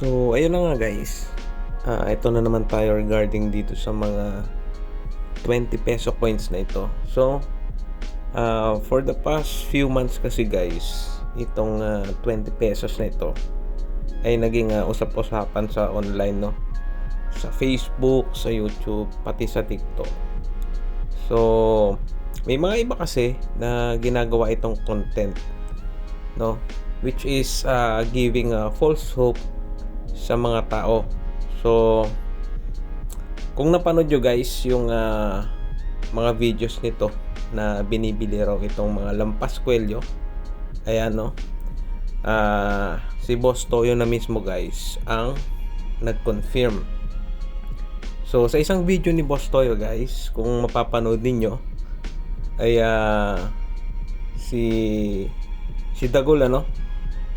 So, ayun na nga guys. Ah, ito na naman tayo regarding dito sa mga 20 peso coins na ito. So, ah, for the past few months kasi guys, itong ah, 20 pesos na ito ay naging ah, usap-usapan sa online no. Sa Facebook, sa YouTube, pati sa TikTok. So, may mga iba kasi na ginagawa itong content no which is uh, giving a false hope sa mga tao. So, kung napanood nyo guys yung uh, mga videos nito na binibili raw itong mga lampas kwelyo, ayan no, uh, si Boss Toyo na mismo guys ang nag-confirm. So, sa isang video ni Boss Toyo guys, kung mapapanood ninyo, ay uh, si si Dagol ano,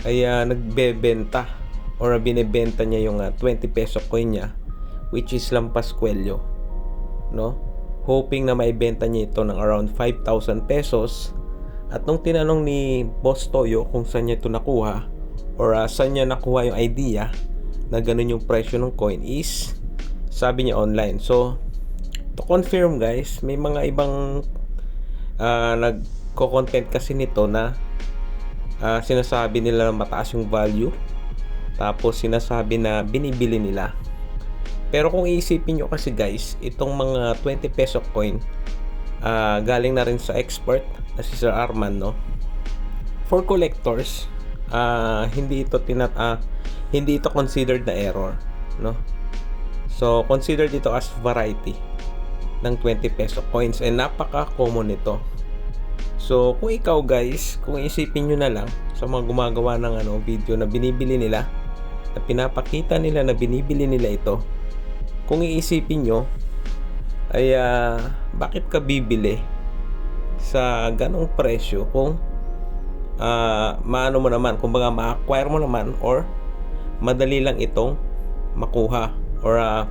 ay uh, nagbebenta or binebenta niya yung uh, 20 peso coin niya which is lampas kwelyo no? Hoping na maibenta niya ito ng around 5,000 pesos. At nung tinanong ni Boss Toyo kung saan niya ito nakuha or uh, saan niya nakuha yung idea na ganun yung presyo ng coin is sabi niya online. So to confirm guys may mga ibang uh, nagko-content kasi nito na uh, sinasabi nila na mataas yung value tapos sinasabi na binibili nila. Pero kung iisipin nyo kasi guys itong mga 20 peso coin uh, galing na rin sa expert na si Sir Arman no? For collectors uh, hindi ito tinat uh, hindi ito considered na error no? So considered ito as variety ng 20 peso coins and napaka common ito So, kung ikaw guys, kung isipin nyo na lang sa mga gumagawa ng ano, video na binibili nila, na pinapakita nila na binibili nila ito, kung iisipin nyo, ay uh, bakit ka bibili sa ganong presyo kung uh, maano mo naman, kumbaga ma-acquire mo naman or madali lang itong makuha or uh,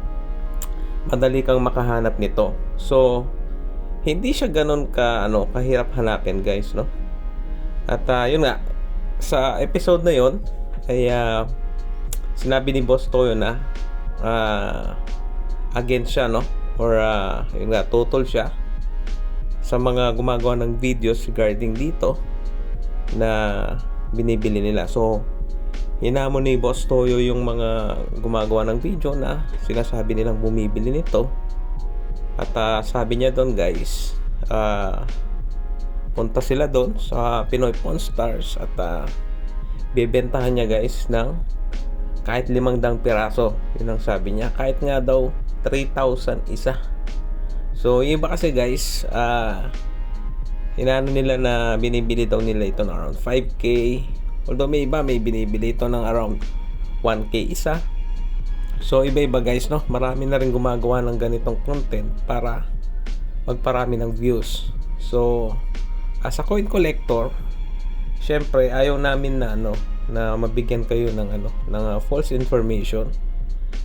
madali kang makahanap nito. So, hindi siya ganun ka ano kahirap hanapin guys no at uh, yun nga sa episode na yon ay uh, sinabi ni Boss Toyo na uh, against siya no? Or uh, yun nga total siya sa mga gumagawa ng videos regarding dito na binibili nila. So hinamon ni Boss Toyo yung mga gumagawa ng video na sinasabi nilang bumibili nito. At uh, sabi niya doon guys, uh, punta sila doon sa Pinoy Pawn Stars at uh, bibentahan niya guys ng kahit limang dang piraso. Yun ang sabi niya. Kahit nga daw 3,000 isa. So, yung iba kasi guys, uh, hinano nila na binibili daw nila ito ng around 5K. Although may iba may binibili ito ng around 1K isa. So iba-iba guys no, marami na rin gumagawa ng ganitong content para magparami ng views. So as a coin collector, syempre ayaw namin na ano na mabigyan kayo ng ano ng uh, false information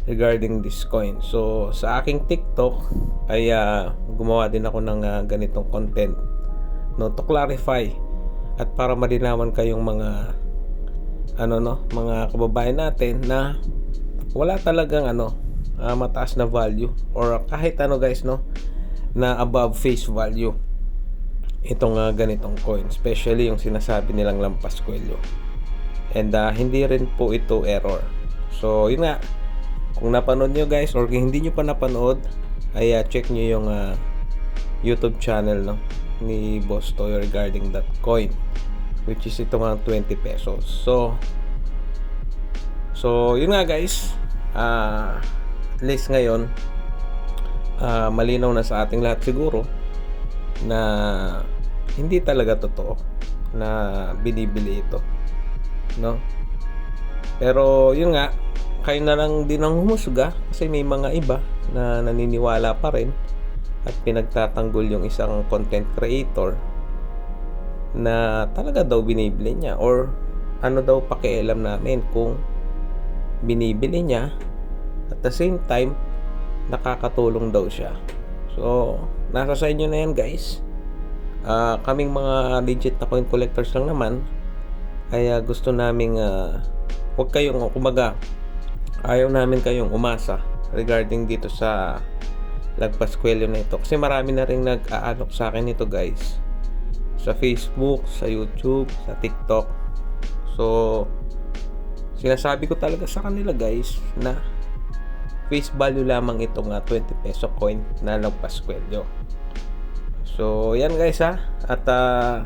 regarding this coin. So sa aking TikTok ay uh, gumawa din ako ng uh, ganitong content no to clarify at para malinawan kayong mga ano no, mga kababayan natin na wala talagang ano uh, mataas na value or kahit ano guys no na above face value itong uh, ganitong coin especially yung sinasabi nilang lampas kwelyo and uh, hindi rin po ito error so yun nga kung napanood nyo guys or kung hindi nyo pa napanood ay uh, check nyo yung uh, youtube channel no ni Boss Toy regarding that coin which is ito nga 20 pesos so So, yun nga guys. Uh, at least ngayon, uh, malinaw na sa ating lahat siguro na hindi talaga totoo na binibili ito. No? Pero, yun nga, kayo na lang din ang humusga kasi may mga iba na naniniwala pa rin at pinagtatanggol yung isang content creator na talaga daw binibili niya or ano daw pakialam namin kung binibili niya at the same time nakakatulong daw siya. So nasa sa inyo na yan guys. Uh, kaming mga legit na coin collectors lang naman ay uh, gusto naming uh, huwag kayong kumaga ayaw namin kayong umasa regarding dito sa Lagpas Kwelyo na ito. Kasi marami na rin nag-aalok sa akin nito guys. Sa Facebook, sa YouTube, sa TikTok. So, sinasabi ko talaga sa kanila guys na face value lamang itong ah, 20 peso coin na Lagpas Kwelyo. So, yan guys ha. At ah,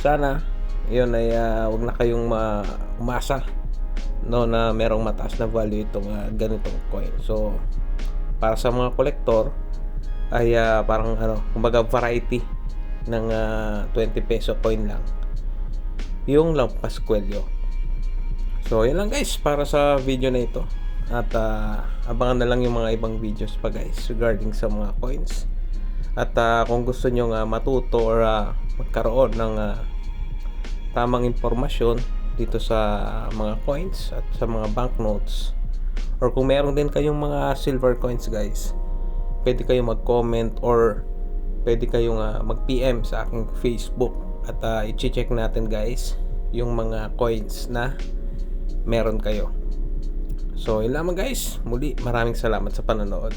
sana yun ay ah, wag na kayong ma- umasa no na merong mataas na value itong ah, ganitong coin. So, para sa mga kolektor ay ah, parang ano, kumbaga variety ng ah, 20 peso coin lang. Yung Lampas Kwelyo. So, yan lang guys para sa video na ito. At ah, abangan na lang yung mga ibang videos pa guys regarding sa mga coins. At ah, kung gusto nyo nga matuto or ah, magkaroon ng ah, tamang impormasyon dito sa mga coins at sa mga banknotes. Or kung meron din kayong mga silver coins guys pwede kayong mag-comment or pwede kayong ah, mag-PM sa aking Facebook at uh, i-check natin guys yung mga coins na meron kayo. So yun lamang guys. Muli maraming salamat sa panonood